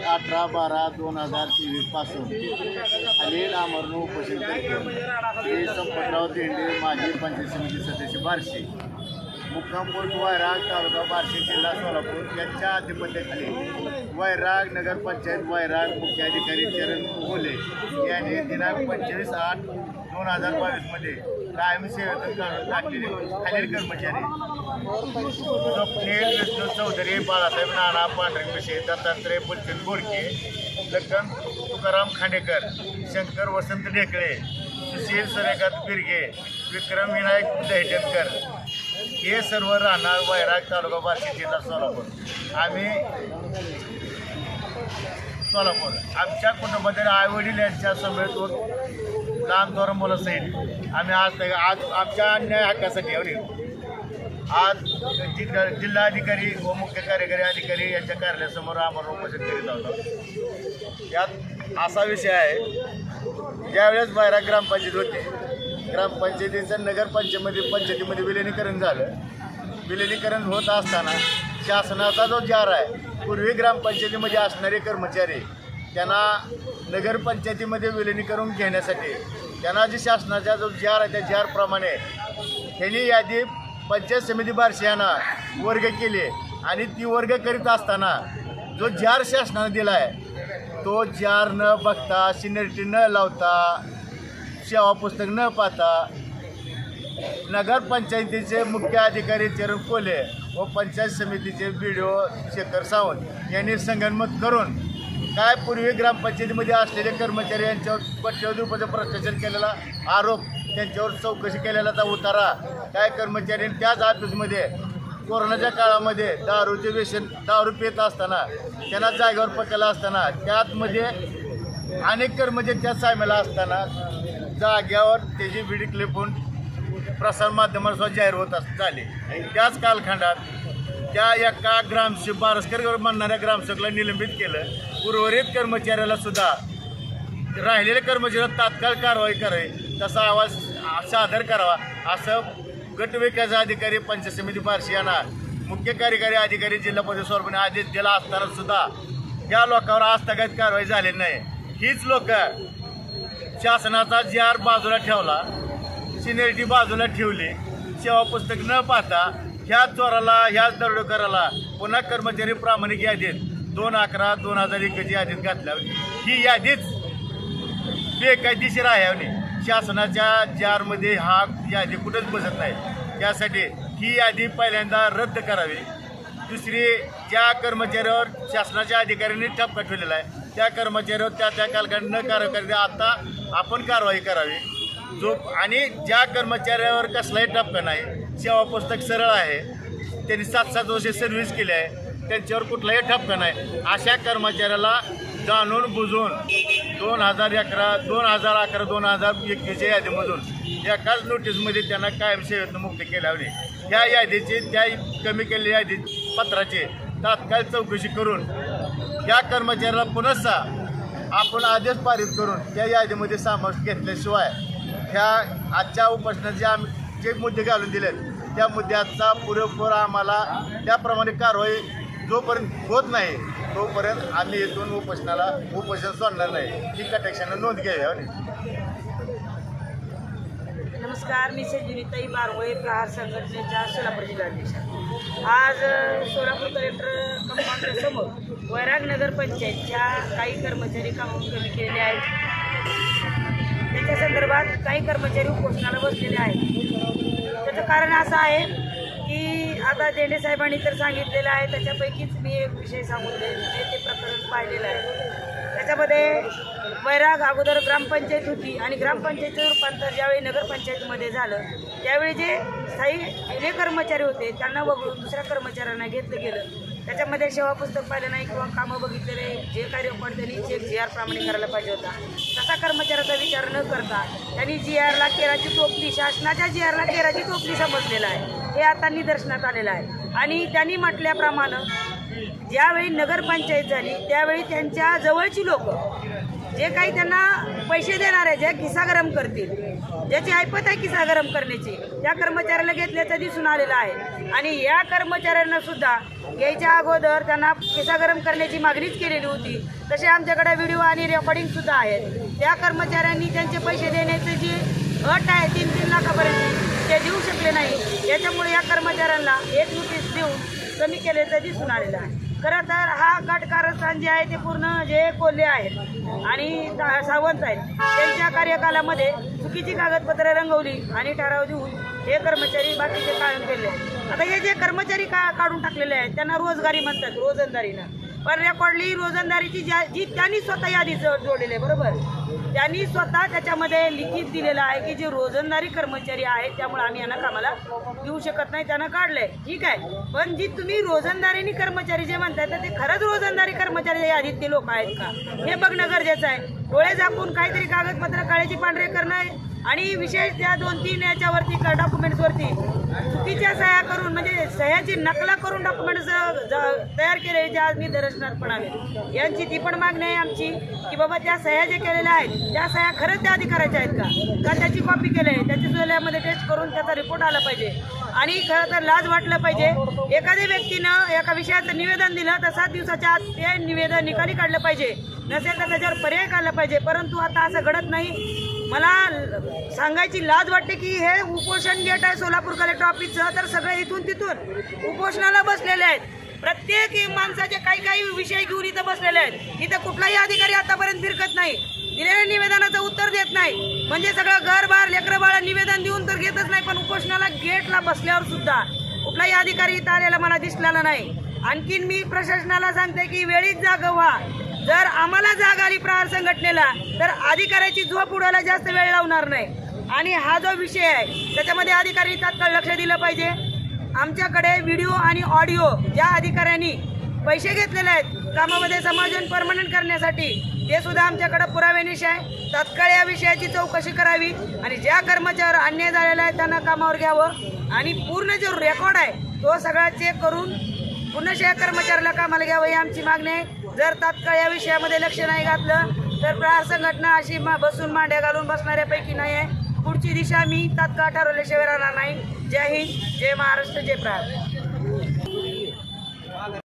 दिनांक अठरा बारा दोन हजार तेवीसपासून खालील आमरण उपोषण करतो हे संपतराव देंडे माजी पंचायत समिती सदस्य बारशे. मुक्काम बोर्ड वैराग तालुका बार्शी जिल्हा सोलापूर यांच्या आधिपत्याखाली वैराग नगरपंचायत वैराग मुख्याधिकारी चरण कोले यांनी दिनांक पंचवीस आठ दोन हजार बावीसमध्ये कायम सेवेतून काढून टाकलेले खालील कर्मचारी. स्वप्नील विष्णू चौधरी बाळासाहेब नाना पांढरे पिशे दत्तात्रय बुलचंद बोडके लखन तुकाराम खांडेकर शंकर वसंत ढेकळे सुशील सूर्यकांत बिरगे विक्रम विनायक दहिटनकर हे सर्व राहणार वैराग तालुका बार्शी जिल्हा सोलापूर. आम्ही सोलापूर. आमच्या कुटुंबातील आई वडील यांच्या समेत व लहान थोर मुलासहित आम्ही आज आज आमच्या अन्याय हक्कासाठी एवढी. आज जिल्हा जिल्हाधिकारी व मुख्य कार्यकारी अधिकारी यांच्या कार्यालयासमोर आम्हाला उपोषण करीत आहोत. यात असा विषय आहे ज्यावेळेस बाहेर ग्रामपंचायत होती ग्रामपंचायतीचं नगरपंचायतीमध्ये पंचायतीमध्ये विलिनीकरण झालं. विलिनीकरण होत असताना शासनाचा जो जार आहे पूर्वी ग्रामपंचायतीमध्ये असणारे कर्मचारी त्यांना नगरपंचायतीमध्ये विलिनीकरण घेण्यासाठी त्यांना जे शासनाचा जो जार आहे त्या जारप्रमाणे ह्यांनी यादी पंचायत समिती बारशियांना वर्ग केले आणि ती वर्ग करीत असताना जो जार शासनानं दिला आहे तो जार न बघता सिनेरिटी न लावता सेवा पुस्तक न पाहता नगरपंचायतीचे मुख्य अधिकारी चरण कोले व पंचायत समितीचे B D O Shekhar Sawant यांनी संगनमत करून काय पूर्वी ग्रामपंचायतीमध्ये असलेले कर्मचारी यांच्यावर पट्ट्यावर भ्रष्टाचार केलेला आरोप त्यांच्यावर चौकशी केलेला उतारा. काय कर्मचारी त्याच ऑफिसमध्ये कोरोनाच्या काळामध्ये दारूचे व्यसन दारू पित असताना त्यांना जागेवर पकडला असताना त्यातमध्ये अनेक कर्मचारी त्या सायमेला असताना जाग्यावर त्याची व्हिडिओ क्लिप होऊन प्रसारमाध्यमांसह जाहीर होत अस झाले. आणि त्याच कालखंडात त्या एका ग्रामसेवक बारसकर म्हणणाऱ्या ग्रामसेवकला निलंबित केलं. उर्वरित कर्मचाऱ्याला सुद्धा राहिलेल्या कर्मचाऱ्याला तात्काळ कारवाई करावी तसा आवाज सादर करावा असं गटविकास अधिकारी पंचायत समिती बार्शी यांना मुख्य कार्यकारी अधिकारी जिल्हा परिषद स्वरूपाने आदेश दिला असताना सुद्धा या लोकांवर आस्थागत कारवाई झाली नाही. हीच लोक शासनाचा जार बाजूला ठेवला सिनियरिटी बाजूला ठेवली सेवा पुस्तक न पाहता ह्याच चोराला ह्याच दरोडेकराला पुन्हा कर्मचारी प्रामाणिक यादीत दोन अकरा दोन हजार एकची यादीत घातल्या ही यादीच बेकायदेशीर आहे आणि शासनाच्या जारमध्ये हा यादी कुठंच बसत नाही. त्यासाठी ही यादी पहिल्यांदा रद्द करावी. दुसरी ज्या कर्मचाऱ्यावर शासनाच्या अधिकाऱ्यांनी ठपका ठेवलेला आहे त्या कर्मचाऱ्यावर त्या त्या कालखंड न कारवाई आता आपण कारवाई करावी. जो आणि ज्या कर्मचाऱ्यावर कसलाही टप्पा नाही सेवा पुस्तक सरळ आहे त्यांनी सात सात वर्षे सर्व्हिस केली आहे त्यांच्यावर कुठलाही ठपका नाही. अशा कर्मचाऱ्याला जाणून बुजून दोन हजार अकरा दोन हजार अकरा दोन हजार एकवीसच्या यादीमधून एकाच नोटीसमध्ये त्यांना कायम सेवेतनं मुक्त केल्यावर त्या यादीचे त्या कमी केलेल्या यादी पत्राचे तात्काळ चौकशी करून या कर्मचाऱ्याला पुनसा आपण आदेश पारित करून या यादीमध्ये समावेश घेतल्याशिवाय ह्या आजच्या उपोषणाचे आम्ही जे मुद्दे घालून दिलेत त्या मुद्द्याचा पुरेपूर आम्हाला त्याप्रमाणे कारवाई जोपर्यंत होत नाही तोपर्यंत आम्ही इथून उपोषणाला उपोषण सोडणार नाही. ही कटेक्षानं नोंद घ्यावी हो नमस्कार मी संजीनीताई बारवळे प्रहार संघटनेच्या सोलापूर जिल्हाध्यक्ष आज सोलापूर कलेक्टर कंपाऊंडसमोर वैराग नगर पंचायतच्या काही कर्मचारी कामावून कमी केलेले आहेत. त्याच्या संदर्भात काही कर्मचारी उपोषणाला बसलेले आहेत. त्याचं कारण असं आहे की आता देंडे साहेबांनी तर सांगितलेलं आहे त्याच्यापैकीच मी एक विषय सांगून दे ते प्रकरण पाहिलेलं आहे. त्याच्यामध्ये वैराग अगोदर ग्रामपंचायत होती आणि ग्रामपंचायतीचं रूपांतर ज्यावेळी नगरपंचायतीमध्ये झालं त्यावेळी जे स्थायी जे कर्मचारी होते त्यांना वगळून दुसऱ्या कर्मचाऱ्यांना घेतलं गेलं. त्याच्यामध्ये सेवा पुस्तक पाहिलं नाही किंवा कामं बघितलेले जे कार्य रेकॉर्ड त्यांनी चेक जी आर प्रमाणे करायला पाहिजे होता. तसा कर्मचाऱ्याचा विचार न करता त्यांनी जी आरला केराची टोपली शासनाच्या जी आरला केराची टोपली समजलेलं आहे. हे आता निदर्शनात आलेलं आहे. आणि त्यांनी म्हटल्याप्रमाणे ज्यावेळी नगरपंचायत झाली त्यावेळी त्यांच्या जवळची लोक जे काही त्यांना पैसे देणार आहे जे खिसा गरम करतील ज्याची ऐपत आहे खिसा गरम करण्याची त्या कर्मचाऱ्याला घेतल्याचं दिसून आलेलं आहे. आणि या कर्मचाऱ्यांना सुद्धा घ्यायच्या अगोदर त्यांना खिसा गरम करण्याची मागणीच केलेली होती. तसे आमच्याकडे व्हिडिओ आणि रेकॉर्डिंग सुद्धा आहेत. त्या कर्मचाऱ्यांनी त्यांचे पैसे देण्याची जी अट आहे तीन तीन लाखापर्यंत ते देऊ शकले नाही. याच्यामुळे या कर्मचाऱ्यांना एक नोटीस देऊन कमी केल्याचं दिसून आलेलं आहे. खरं तर हा गट कारस्थान जे आहे ते पूर्ण जे कोल्हे आहेत आणि सावंत आहेत. त्यांच्या कार्यकालामध्ये चुकीची कागदपत्रे रंगवली आणि ठराव देऊन हे कर्मचारी बाकीचे कायम केले. आता हे जे कर्मचारी का काढून टाकलेले आहेत त्यांना रोजगारी म्हणतात रोजंदारीनं. पण रेकॉर्डली रोजंदारीची ज्या जी त्यांनी स्वतः यादी जोडलेलं जोडलेली आहे बरोबर? त्यांनी स्वतः त्याच्यामध्ये लिखित दिलेलं आहे की जे रोजंदारी कर्मचारी आहेत त्यामुळे आम्ही यांना कामाला घेऊ शकत नाही त्यांना काढलंय. ठीक आहे? पण जी तुम्ही रोजंदारीनी कर्मचारी जे म्हणताय तर ते खरंच रोजंदारी कर्मचारी यादीत ते लोक आहेत का? हे बघणं गरजेचं आहे. डोळे झाकून काहीतरी कागदपत्र काळ्याची पांढरे करणं आणि विशेष त्या दोन तीन याच्यावरती डॉक्युमेंट्सवरती चुकीच्या सह्या करून म्हणजे सह्याची नकला करून डॉक्युमेंट्स तयार केले जे आज निदर्शनात पण यांची ती पण मागणी आहे आमची की बाबा त्या सह्या जे केलेल्या आहेत त्या सह्या खरंच त्या अधिकाराच्या आहेत का? का त्याची कॉपी केली आहे? त्याची सोल्यामध्ये टेस्ट करून त्याचा रिपोर्ट आला पाहिजे. आणि खरं तर लाज वाटलं पाहिजे. एखाद्या व्यक्तीनं एका विषयाचं निवेदन दिलं तर सात दिवसाच्या आत ते निवेदन निकाली काढलं पाहिजे. नसेल तर त्याच्यावर पर्याय काढला पाहिजे. परंतु आता असं घडत नाही. मला सांगायची लाज वाटते की हे उपोषण गेट आहे सोलापूर कलेक्टर ऑफिसचं तर सगळे इथून तिथून उपोषणाला बसलेले आहेत. प्रत्येक माणसाचे काही काही विषय घेऊन इथं बसलेले आहेत. इथं कुठलाही अधिकारी आतापर्यंत फिरकत नाही. दिलेल्या निवेदनाचं उत्तर देत नाही. म्हणजे सगळं घर बार लेकरं बाळा निवेदन देऊन तर घेतच नाही पण उपोषणाला गेटला बसल्यावर सुद्धा कुठलाही अधिकारी इथं आलेला मला दिसलेला नाही. आणखीन मी प्रशासनाला सांगते की वेळीच जाग व्हा. जर आम्हाला जाग आली प्रहार संघटनेला तर अधिकाऱ्याची झोप उडायला जास्त वेळ लावणार नाही. आणि हा जो विषय आहे त्याच्यामध्ये अधिकारी तात्काळ लक्ष दिलं पाहिजे. आमच्याकडे व्हिडिओ आणि ऑडिओ ज्या अधिकाऱ्यांनी पैसे घेतलेले आहेत. कामामध्ये समायोजन परमनंट करण्यासाठी ते सुद्धा आमच्याकडे पुराव्यानिश आहे. तात्काळ या विषयाची चौकशी करावी आणि ज्या कर्मचाऱ्यावर अन्याय झालेला आहे त्यांना कामावर घ्यावं. आणि पूर्ण जो रेकॉर्ड आहे तो सगळा चेक करून पुन्हा या कर्मचाऱ्याला कामाला घ्यावं ही आमची मागणी आहे. जर तात्काळ या विषयामध्ये लक्ष नाही घातलं तर प्रहार संघटना अशी मा बसून मांड्या घालून बसणाऱ्यापैकी नाही आहे. पुढची दिशा मी तात्काळ ठरवल्याशिवाय राहणार नाही. जय हिंद जय महाराष्ट्र जय प्रहार.